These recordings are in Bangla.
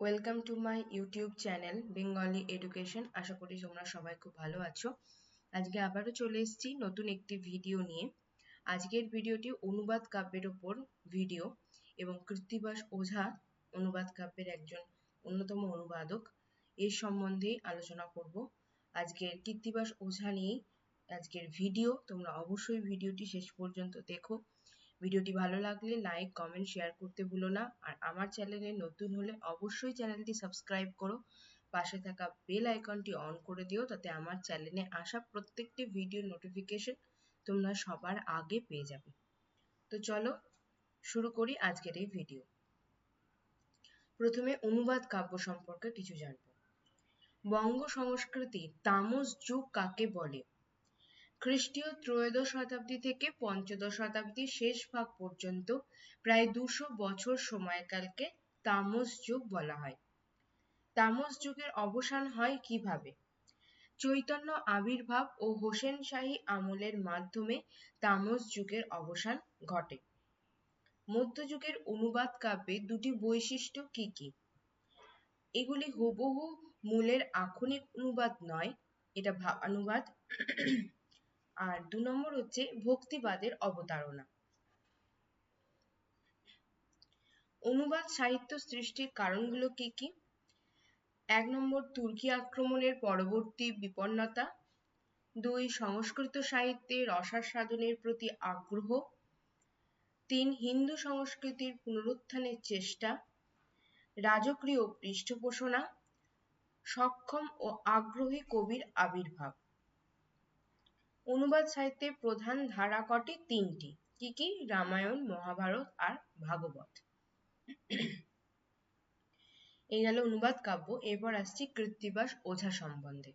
Welcome to my YouTube channel Bengali education আশা করি তোমরা সবাই খুব ভালো আছো। আজকে আবারও চলে এসেছি নতুন একটি ভিডিও নিয়ে। আজকের ভিডিওটি অনুবাদ কাব্যের ওপর ভিডিও এবং কৃত্তিবাস ওঝা অনুবাদ কাব্যের একজন অন্যতম অনুবাদক। এর সম্বন্ধে আলোচনা করব। আজকের কৃত্তিবাস ওঝা নিয়েই আজকের ভিডিও তোমরা অবশ্যই ভিডিওটি শেষ পর্যন্ত দেখো। ভিডিওটি ভালো লাগলে লাইক কমেন্ট শেয়ার করতে ভুলো না। আর আমার চ্যানেলে নতুন হলে অবশ্যই চ্যানেলটি সাবস্ক্রাইব করো। পাশে থাকা বেল আইকনটি অন করে দিও তাতে আমার চ্যানেলে আসা প্রত্যেকটি ভিডিও নোটিফিকেশন তোমরা সবার আগে পেয়ে যাবে। তো চলো শুরু করি আজকের এই ভিডিও প্রথমে অনুবাদ কাব্য সম্পর্কে কিছু জানব। বঙ্গ সংস্কৃতি তামস যুগ কাকে বলে? খ্রিস্টীয় ত্রয়োদশ শতাব্দী থেকে পঞ্চদশ শতাব্দীর শেষ ভাগ পর্যন্ত প্রায় দুশো বছর সময়কালকে তামস যুগ বলা হয়। তামস যুগের অবসান হয় কীভাবে? চৈতন্য আবির্ভাব ও হোসেন শাহী আমলের মাধ্যমে তামস যুগের অবসান ঘটে। মধ্যযুগের অনুবাদ কাব্যে দুটি বৈশিষ্ট্য কি কি? এগুলি হুবহু মূলের আক্ষরিক অনুবাদ নয়, এটা ভাবানুবাদ। আর দু নম্বর হচ্ছে ভক্তিবাদের অবতারণা। অনুবাদ সাহিত্য সৃষ্টির কারণগুলো কি কি? এক নম্বর, তুর্কি আক্রমণের পরবর্তী বিপন্নতা। দুই, সংস্কৃত সাহিত্যে রসাস্বাদনের প্রতি আগ্রহ। তিন, হিন্দু সংস্কৃতির পুনরুত্থানের চেষ্টা। রাজকীয় পৃষ্ঠপোষণা। সক্ষম ও আগ্রহী কবির আবির্ভাব। অনুবাদ সাহিত্যের প্রধান ধারা কটি? তিনটি। কি কি? রামায়ণ, মহাভারত আর ভাগবত। এই গেল অনুবাদ কাব্য। এরপর আসছি কৃত্তিবাস ওঝা সম্বন্ধে।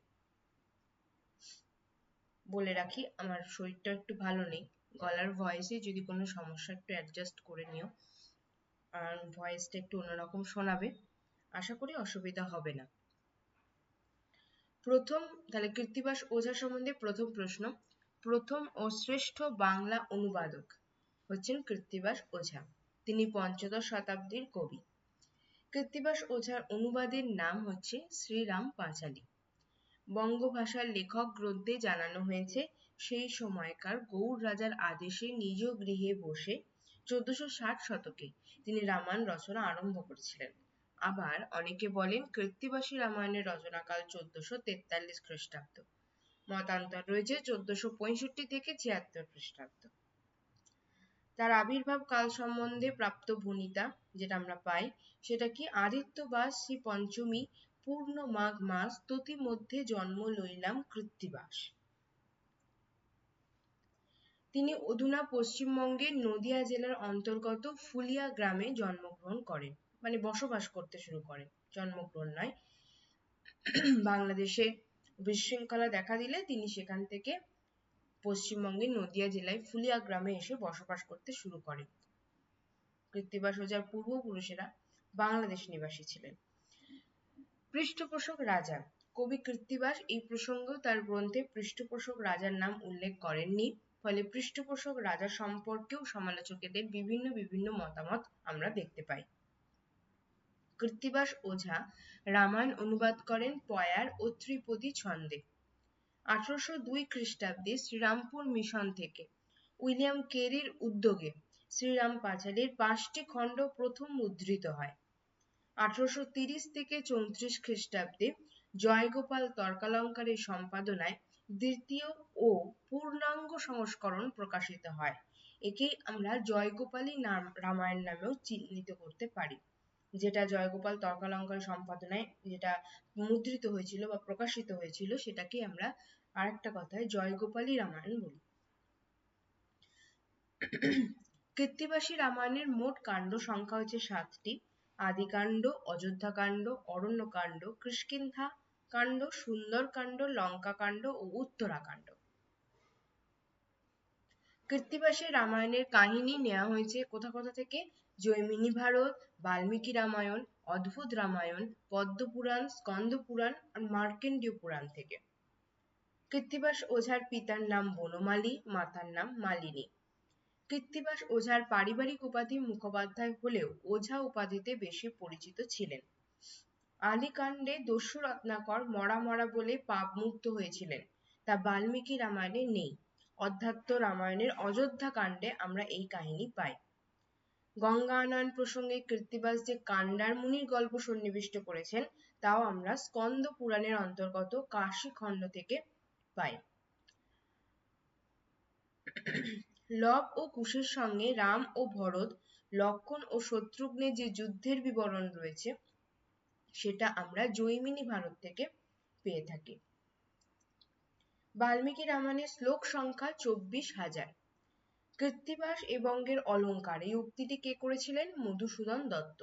বলে রাখি, আমার শরীরটা একটু ভালো নেই। গলার ভয়েসে যদি কোনো সমস্যা, একটু অ্যাডজাস্ট করে নিও। আর ভয়েসটা একটু অন্যরকম শোনাবে। আশা করি অসুবিধা হবে না। প্রথম, তাহলে কৃত্তিবাস ওঝা সম্বন্ধে প্রথম প্রশ্ন, প্রথম ও শ্রেষ্ঠ বাংলা অনুবাদক হচ্ছেন কৃত্তিবাস ওঝা, তিনি পঞ্চদশ শতাব্দীর কবি। কৃত্তিবাস ওঝার অনুবাদের নাম হচ্ছে শ্রীরাম পাঁচালী। বঙ্গভাষার লেখক গ্রন্থে জানানো হয়েছে, সেই সময়কার গৌড় রাজার আদেশে নিজ গৃহে বসে চোদ্দশো ষাট শতকে তিনি রামায়ণ রচনা আরম্ভ করেছিলেন। আবার অনেকে বলেন কৃত্তিবাসী রামায়ণের রচনাকাল চোদ্দশো তেতাল্লিশ খ্রিস্টাব্দ। মতান্তর রয়েছে চোদ্দশো পঁয়ষট্টি থেকে ছিয়াত্তর খ্রিস্টাব্দ। তার আবির্ভাব কাল সম্বন্ধে প্রাপ্ত ভূমিতা যেটা আমরা পাই, সেটা কি আদিত্য বা শ্রী পঞ্চমী পূর্ণ মাঘ মাস ততি মধ্যে জন্ম লইলাম কৃত্তিবাস। তিনি অধুনা পশ্চিমবঙ্গের নদিয়া জেলার অন্তর্গত ফুলিয়া গ্রামে জন্মগ্রহণ করেন। মানে বসবাস করতে শুরু করে। জন্মগ্রহণ নয় বাংলাদেশে বিশৃঙ্খলা দেখা দিলে তিনি সেখান থেকে পশ্চিমবঙ্গের নদিয়া জেলায় ফুলিয়া গ্রামে এসে বসবাস করতে শুরু করেন। কৃত্তিবাস ওঝার পূর্বপুরুষেরা বাংলাদেশ নিবাসী ছিলেন। পৃষ্ঠপোষক রাজা। কবি কৃত্তিবাস এই প্রসঙ্গেও তার গ্রন্থে পৃষ্ঠপোষক রাজার নাম উল্লেখ করেননি। ফলে পৃষ্ঠপোষক রাজা সম্পর্কেও সমালোচকেদের বিভিন্ন বিভিন্ন মতামত আমরা দেখতে পাই। কৃত্তিবাস ওঝা রামায়ণ অনুবাদ করেন পয়ার ও ত্রিপদী ছন্দে। আঠারোশো দুই খ্রিস্টাব্দে শ্রীরামপুর মিশন থেকে উইলিয়াম কেরির উদ্যোগে শ্রীরাম পাঁচালীর পাঁচটি খণ্ড প্রথম মুদ্রিত হয়। আঠারোশো তিরিশ থেকে চৌত্রিশ খ্রিস্টাব্দে জয়গোপাল তর্কালঙ্কারের সম্পাদনায় দ্বিতীয় ও পূর্ণাঙ্গ সংস্করণ প্রকাশিত হয়। একেই আমরা জয়গোপালী নাম, রামায়ণ নামেও চিহ্নিত করতে পারি। যেটা জয়গোপাল তর্কালঙ্কার সম্পাদনায় যেটা মুদ্রিত হয়েছিল বা প্রকাশিত হয়েছিল সেটাকে আমরা আরেকটা কথায় জয়গোপালী রামায়ণ বলি। কৃত্তিবাসী রামায়ণের মোট কাণ্ড সংখ্যা হচ্ছে সাতটি। আদিকাণ্ড, অযোধ্যাকাণ্ড, অরণ্যকাণ্ড কৃষ্কিন্ধা কাণ্ড, সুন্দরকাণ্ড, লঙ্কাকাণ্ড ও উত্তরাকাণ্ড। কৃত্তিবাসী রামায়ণের কাহিনী নেওয়া হয়েছে কোথা কোথা থেকে? জৈমিনী ভারত, বাল্মীকি রামায়ণ, অদ্ভুত রামায়ণ পদ্মপুরাণ স্কন্দপুরাণ আর মার্কেন্ডীয় পুরাণ থেকে। কৃত্তিবাস ওঝার পিতার নাম বনমালী, মাতার নাম মালিনী। কৃত্তিবাস ওঝার পারিবারিক উপাধি মুখোপাধ্যায় হলেও ওঝা উপাধিতে বেশি পরিচিত ছিলেন। আলীকাণ্ডে দস্যু রত্নাকর মরা মরা বলে পাপ মুক্ত হয়েছিলেন। তা বাল্মীকি রামায়ণে নেই। অধ্যাত্ম রামায়ণের অযোধ্যা কাণ্ডে আমরা এই কাহিনী পাই। গঙ্গা আনয়ন প্রসঙ্গে কৃত্তিবাস যে কান্ডার মুনির গল্প সন্নিবিষ্ট করেছেন, তাও আমরা স্কন্দ পুরাণের অন্তর্গত কাশী খণ্ড থেকে পাই। লব ও কুশের সঙ্গে রাম ও ভরত, লক্ষণ ও শত্রুঘ্নের যে যুদ্ধের বিবরণ রয়েছে, সেটা আমরা জৈমিনী ভারত থেকে পেয়ে থাকি। বাল্মীকি রামায়ণের শ্লোক সংখ্যা চব্বিশ হাজার। কৃত্তিবাস এবঙ্গের অলঙ্কার। এই উক্তিটি কে করেছিলেন? মধুসূদন দত্ত।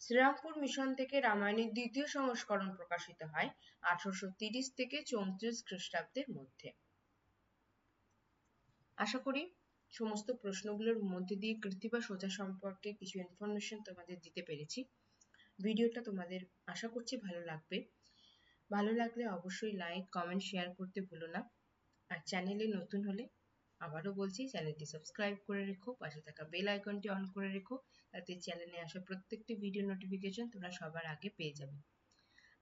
শ্রীরামপুর মিশন থেকে রামায়ণের দ্বিতীয় সংস্করণ প্রকাশিত হয় আঠারোশো তিরিশ থেকে চৌত্রিশ খ্রিস্টাব্দের মধ্যে। আশা করি সমস্ত প্রশ্নগুলোর মধ্যে দিয়ে কৃত্তিবাস ওঝা সম্পর্কে কিছু ইনফরমেশন তোমাদের দিতে পেরেছি। ভিডিওটা তোমাদের আশা করছি ভালো লাগবে। ভালো লাগলে অবশ্যই লাইক কমেন্ট শেয়ার করতে ভুলো না। আর চ্যানেলে নতুন হলে আবারও বলছি, চ্যানেলটি সাবস্ক্রাইব করে রেখো, পাশে থাকা বেল আইকনটি অন করে রেখো, তাতে চ্যানেলে আসা প্রত্যেকটি ভিডিও নোটিফিকেশন তোমরা সবার আগে পেয়ে যাবে।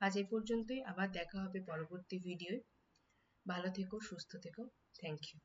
আজ এই পর্যন্তই, আবার দেখা হবে পরবর্তী ভিডিওয়। ভালো থেকো, সুস্থ থেকো। Thank you